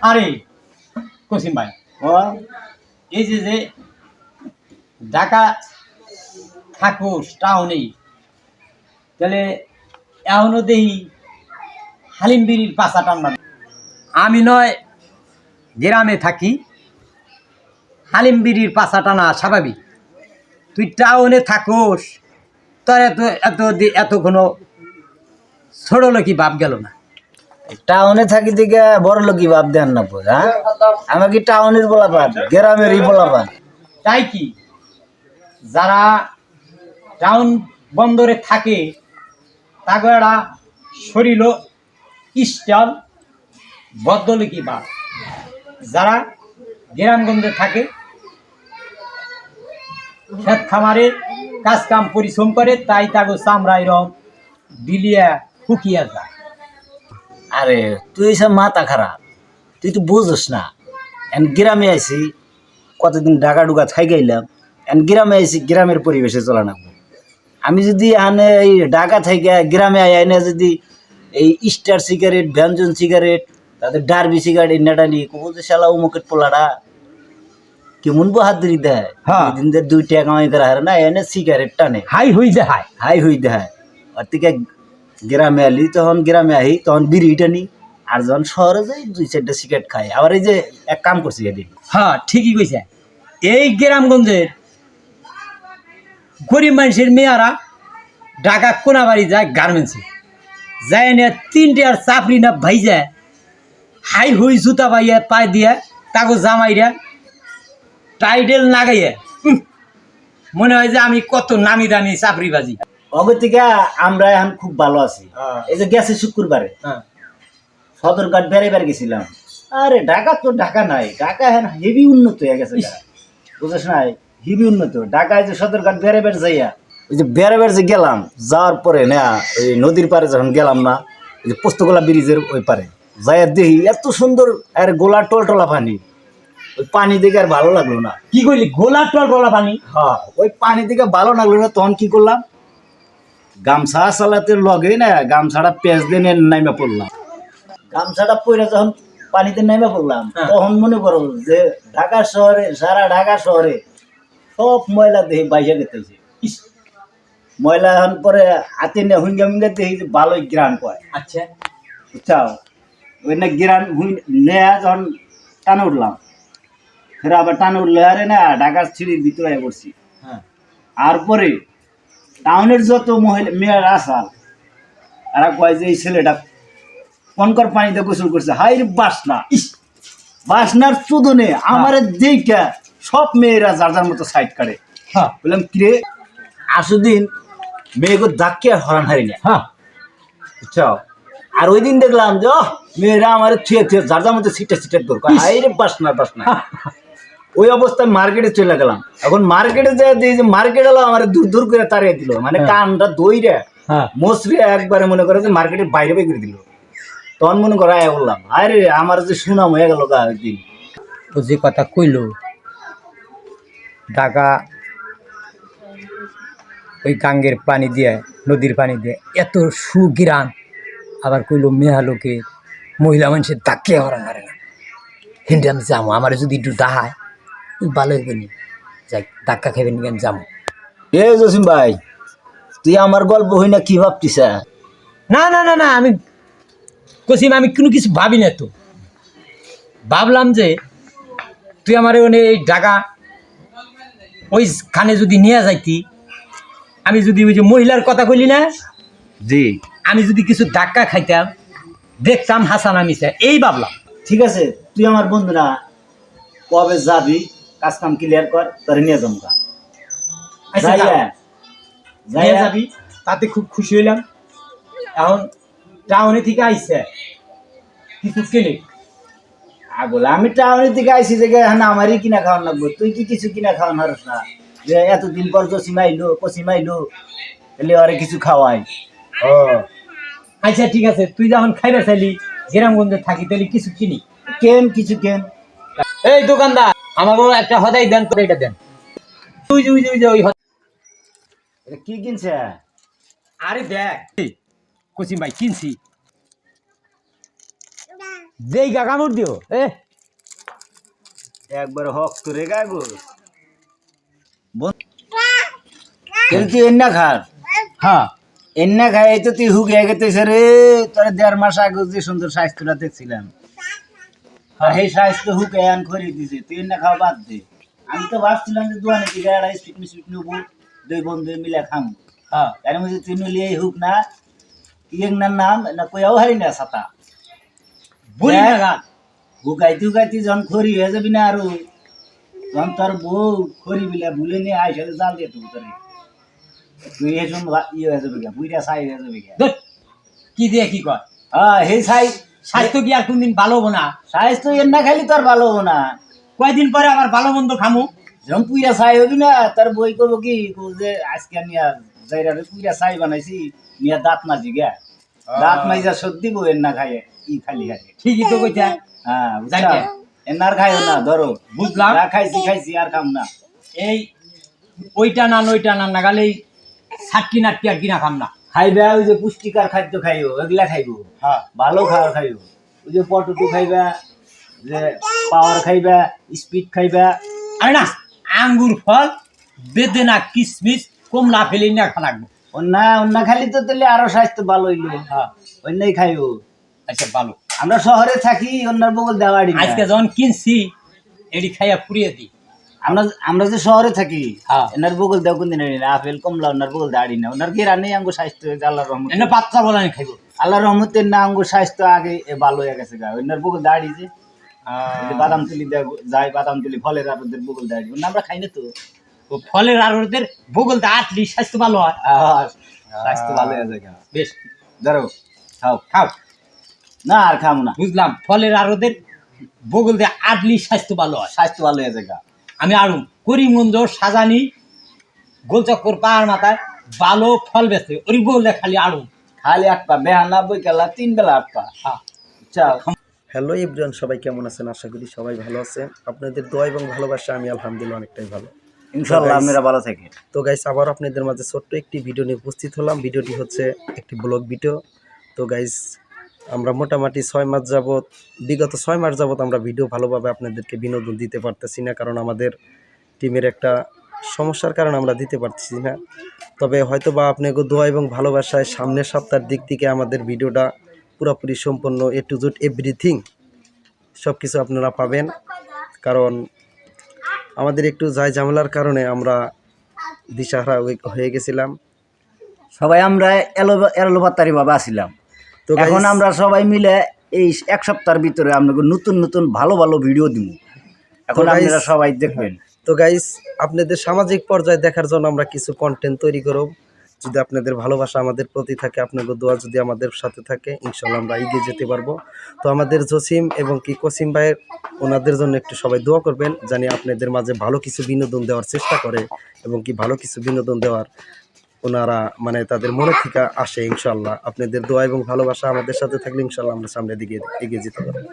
আরে কসিম ভাই। ও। এই যে যে ঢাকা থাকুস টাউনেই তাহলে এখনও দেই হালিম বিড়ির পাশা টান্না আমি নয় গ্রামে থাকি। হালিম বিড়ির পাশা টানা স্বাভাবিক। তুই টাউনে থাকুস তোর এত এত এত কোনো ছোট লোকই ভাব গেল না। টাউনে থাকি দিকে বড় লোকই ভাব দেন না পো হ্যাঁ? আমার কি টাউনের বলা পান গ্রামেরই বলা পান তাই কি? যারা টাউন বন্দরে থাকে তাগেরা শরীর স্টল বদ্ধলিকি বা যারা গ্রামগঞ্জে থাকে, ক্ষেত খামারে কাজ কাম পরিশ্রম করে, তাই তাগো চামড়াই রং বিলিয়া ফুকিয়া যায়। আরে তুই সব মাথা খারাপ। তুই তো বুঝোস না। এন গ্রামে আইসি কতদিন ডাকা ডুকা থাই গেলাম এন গ্রামে আইসি গ্রামের পরিবেশে চলা না আমি যদি আনে এই ঢাকা থেকে গ্রামে আই আইনে যদি এই স্টার সিগারেট ব্যঞ্জন সিগারেট তাদের ডারবি সিগারেট নেটানি কবুল যে শালা উমুকের পোলাটা কেমন বাহাদুরি দেয়? হ্যাঁ। দিন দিয়ে দুই টাকা কামাই করা হারে না এনে সিগারেট টানে। হাই হই হাই হাই হই দেয় আর থেকে গ্রামে আলি তখন গ্রামে আহি তখন বিড়ি টানি আর যখন শহরে যাই দুই চারটা সিগারেট খাই। আবার এই যে এক কাম করছি এদিন হ্যাঁ ঠিকই কইছে। এই গ্রামগঞ্জের গরিব মানুষের মেয়েরা ঢাকা কোনাবাড়ি যায় গার্মেন্টসে যায় না তিনটে আর চাপড়ি না ভাই যায় হাই হুই জুতা পাইয়া পায়ে দিয়া তাকে জামাইরা টাইটেল নাগাইয়া উহ, মনে হয় যে আমি কত নামি দামি চাপড়ি বাজি অগর থেকে আমরা এখন খুব ভালো আছি। এই যে গেছে শুক্রবারে। হ্যাঁ। সদরঘাট বেড়ে বেড়ে গেছিলাম। আরে ঢাকা তো ঢাকা নাই। ঢাকা এখন হেভি উন্নত হয়ে গেছে গা। বুঝিস নাই? হেভি উন্নত। ঢাকায় যে সদরঘাট বেড়ে বেড়ে যাইয়া ওই যে বেড়ে বেড়ে যে গেলাম যাওয়ার পরে না ওই নদীর পারে যখন গেলাম না ওই যে পোস্তগোলা ব্রিজের ওই পারে যাইয়া দেখি এত সুন্দর আর গোলা টলটলা পানি। ওই পানি দেখে আর ভালো লাগল না। কি কইলি? গোলা টল টলা পানি? হ্যাঁ ওই পানি থেকে ভালো লাগল না তখন কি করলাম? গামছা চালাতে লগে না গামছাটা পেঁচ দিয়ে নাইমা পড়লাম। গামছাটা পরে যখন পানিতে নাইমা পড়লাম হ্যাঁ। তখন মনে করো যে ঢাকা শহরে সারা ঢাকা শহরে সব ময়লা দেহে বাইসা গেতেছে। ময়লা এখন পরে হাতে নিয়ে হুইঙ্গা হুইঙ্গা দেখি যে ভালোই গ্রান কয় আচ্ছা। বুঝছাও? ওই না গ্রান হুই নেয়া যখন টানে উঠলাম ফের আবার টানে উঠলে আরে না ঢাকার সিঁড়ির ভিতরে পড়ছি। হ্যাঁ। আর পরে টাউনের যত মহিলা মেয়েরা আসাল এরা কয় যে এই ছেলেটা কনকর পানিতে গোসল করছে। হাই রে বাসনা। ইস! বাসনার চোদনে আমার দিকটা সব মেয়েরা যার যার মতো সাইড কাটে হ্যাঁ। বললাম কিরে? আসুদিন মেয়েকে ধাক্কে হরান হারি না হ্যাঁ। বুঝছ আর ওই দিন দেখলাম যে মেয়েরা আমার থুয়ে থুয়ে যার যার মতো সিটে সিটে দরকার হাই রে বাসনা বাসনা। ওই অবস্থায় মার্কেটে চলে গেলাম। এখন মার্কেটে যে মার্কেট হলো আমার দূর দূর করে তাড়িয়ে দিল। মানে হ্যাঁ। কানটা দইরে হ্যাঁ। মশরে একবারে মনে করে যে মার্কেটের বাইরে বের করে দিল। তখন মনে করে আয় বললাম আরে আমার যে সুনাম হয়ে গেল গা দিন ও যে কথা কইল ঢাকা ওই গাঙ্গের পানি দিয়ে নদীর পানি দিয়ে এত সুগিরান। আবার কইল মেয়া লোকে মহিলা মানুষের ধাক্কে হরা নারে না। হিন্দি আমি যাব আমার যদি একটু দাহায় ভালো হইবে নি যাই ধাক্কা খাইবেন নি আমি যাব। এ জসিম ভাই তুই আমার গল্প হই না কি ভাবতিস? না না না না আমি কসিম আমি কোনো কিছু ভাবি না তো। ভাবলাম যে তুই আমার ওনে এই ঢাকা ওইখানে যদি নিয়ে যাইতি আমি যদি ওই যে মহিলার কথা কইলি না জি। আমি যদি কিছু ধাক্কা খাইতাম দেখতাম হাসান আমি এই ভাবলাম। ঠিক আছে তুই আমার বন্ধুরা কবে যাবি? কাজ কাম ক্লিয়ার কর তোরে নিয়ে গা। আচ্ছা, যাইয়া যা। নিয়ে যাইয়া যাবি তাতে খুব খুশি হইলাম। এখন টাউনে থেকে আইসে কিছু কেনে? আগলে আমি টাউনের দিকে আইসি যে হ্যাঁ আমারই কিনা খাওয়ান লাগবো। তুই কি কিছু কিনা খাওয়ান হারস না? যে এতদিন পর জসিম আইলো কসিম আইলো এলে আরে কিছু খাওয়াই। ও। আচ্ছা ঠিক আছে। তুই যখন খাইবে চাইলি গ্রামগঞ্জে থাকি তাহলে কিছু কিনি। কেন কিছু কেন? এই দোকানদার! আমাকে একটা হদাই দেন তো এটা দেন। তুই ওই যে ওই এটা কি কিনছে? আরে দেখ। কসিম ভাই কিনছি। যেই গা কামড় দিও। এ। একবার হক তোরে গাগো। কিন্তু তুই এন্না খার? হ্যাঁ। এন্না খাই এই তো তুই হুকে গেতেছে রে। তোর দেড় মাস আগে যে সুন্দর স্বাস্থ্যটা দেখছিলাম। সেই স্বাস্থ্য হুকে আন করে দিছে তুই এন্না খাওয়া বাদ দে। আমি তো ভাবছিলাম যে দোয়ানে কি গাড়া স্পিড মিস্পিড নেব দুই বন্ধু মিলে খামো। হ্যাঁ। তার মধ্যে তুই নিলে হুক না ইয়েংনার নাম না কয়াও হারি না সাতা বলি না গান হুকাইতে হুকাইতে যখন খড়ি হয়ে যাবি না আরও তখন তোর বউ খড়ি বিলা ভুলে নিয়ে আইসা জাল দিয়ে তুমি তোরে তুই এসব ইয়ে হয়ে যাবে গা বুইরা ছাই হয়ে যাবে গা কি দিয়ে কি কর হ্যাঁ হে ছাই স্বাস্থ্য কি আর কোনদিন ভালো হব না? স্বাস্থ্য এর না খালি তোর ভালো হব না। কয়দিন পরে আবার ভালো মন্দ খামু? যখন পুইরা ছাই হবি না তার বই করব কি? যে আজকে নিয়া যাইরা পুইরা ছাই বানাইছি নিয়া দাঁত মাজি গা দাঁত মাইজা বউ এর না খাইয়ে ই খালি খাইয়ে। ঠিকই তো কইতা। হ্যাঁ। এনার খাইও না ধরো। বুঝলাম। যা খাইছি খাইছি আর খাম না। এই ওইটা না ওইটা না নাগালেই সাটকি নাটকি আর কিনা খাম না। খাইবা ওই যে পুষ্টিকর খাদ্য খাইও এগুলা খাইবো। হ্যাঁ। ভালো খাবার খাইও ওই যে পটেটো খাইবা যে পাওয়ার খাইবা স্পিড খাইবা। আরে না আঙ্গুর ফল বেদেনা কিশমিশ কমলা ফেলে না খা লাগবো। অন্য অন্য খালি তো তাহলে আরও স্বাস্থ্য ভালো হইল। হ্যাঁ। অন্যই খাইও আচ্ছা ভালো। আমরা শহরে থাকি অন্যার বগল দেওয়াড়ি। আজকে যখন কিনছি এটি খাইয়া ফুরিয়ে দিই। আমরা আমরা যে শহরে থাকি হ্যাঁ। এনার বগল দেও কোন দিন আপেল কমলা ওনার বগল দাঁড়ি না। ওনার গেরা নেই আঙ্গুর স্বাস্থ্য হয়েছে আল্লাহর রহমত। এনে বাচ্চা বলা আমি খাইব। আল্লাহর রহমতের না আঙ্গুর স্বাস্থ্য আগে এ ভালো হয়ে গেছে গা। ওনার বগল দাঁড়ি যে বাদাম তুলি যায় বাদাম তুলি ফলের আর ওদের বগল দাঁড়ি আমরা খাই না তো। ও ফলের আর ওদের ভূগোল আটলি স্বাস্থ্য ভালো হয়। স্বাস্থ্য ভালো হয়ে যায়। বেশ। ধরো খাও খাও। না আর খাব না। বুঝলাম ফলের আর ওদের ভূগোল দিয়ে আটলি স্বাস্থ্য ভালো হয়। স্বাস্থ্য ভালো হয়ে যায় গা। আমি আড়ুম করিমগঞ্জ সাজানি গোলচক্কর পাহাড় মাথায় ভালো ফল বেছে ওই বললে খালি আড়ুম খালি আট পা বেহানা বই কেলা তিন বেলা আট পা হ্যাঁ চাও। হ্যালো ইব্রান সবাই কেমন আছেন? আশা করি সবাই ভালো আছেন। আপনাদের দোয়া এবং ভালোবাসা আমি আলহামদুলিল্লাহ অনেকটাই ভালো। ইনশাল্লাহ আপনারা ভালো থাকে। তো গাইস আবার আপনাদের মাঝে ছোট্ট একটি ভিডিও নিয়ে উপস্থিত হলাম। ভিডিওটি হচ্ছে একটি ব্লগ ভিডিও তো গাইস আমরা মোটামুটি ছয় মাস যাবৎ, বিগত ছয় মাস যাবৎ আমরা ভিডিও ভালোভাবে আপনাদেরকে বিনোদন দিতে পারতেছি না, কারণ আমাদের টিমের একটা সমস্যার কারণে আমরা দিতে পারতেছি না। তবে হয়তো বা আপনাকে দোয়া এবং ভালোবাসায় সামনের সপ্তাহের দিক থেকে আমাদের ভিডিওটা পুরোপুরি সম্পূর্ণ এ টু জুট এভরিথিং সব কিছু আপনারা পাবেন। কারণ আমাদের একটু যায় ঝামেলার কারণে আমরা দিশাহারা হয়ে- গেছিলাম। সবাই আমরা এলো এলো বাত্তারি বাবা আসিলাম তো এখন আমরা সবাই মিলে এই এক সপ্তাহের ভিতরে আপনাকে নতুন নতুন ভালো ভালো ভিডিও দিব এখন আপনারা সবাই দেখবেন। তো গাইস আপনাদের সামাজিক পর্যায়ে দেখার জন্য আমরা কিছু কন্টেন্ট তৈরি করব। যদি আপনাদের ভালোবাসা আমাদের প্রতি থাকে আপনাদের দোয়া যদি আমাদের সাথে থাকে ইনশাল্লাহ আমরা এগিয়ে যেতে পারব। তো আমাদের জসিম এবং কি কসিম ভাইয়ের ওনাদের জন্য একটু সবাই দোয়া করবেন জানি আপনাদের মাঝে ভালো কিছু বিনোদন দেওয়ার চেষ্টা করে এবং কি ভালো কিছু বিনোদন দেওয়ার ওনারা মানে তাদের মনে থেকে আসে ইনশাল্লাহ। আপনাদের দোয়া এবং ভালোবাসা আমাদের সাথে থাকলে ইনশাল্লাহ আমরা সামনের দিকে এগিয়ে যেতে পারব।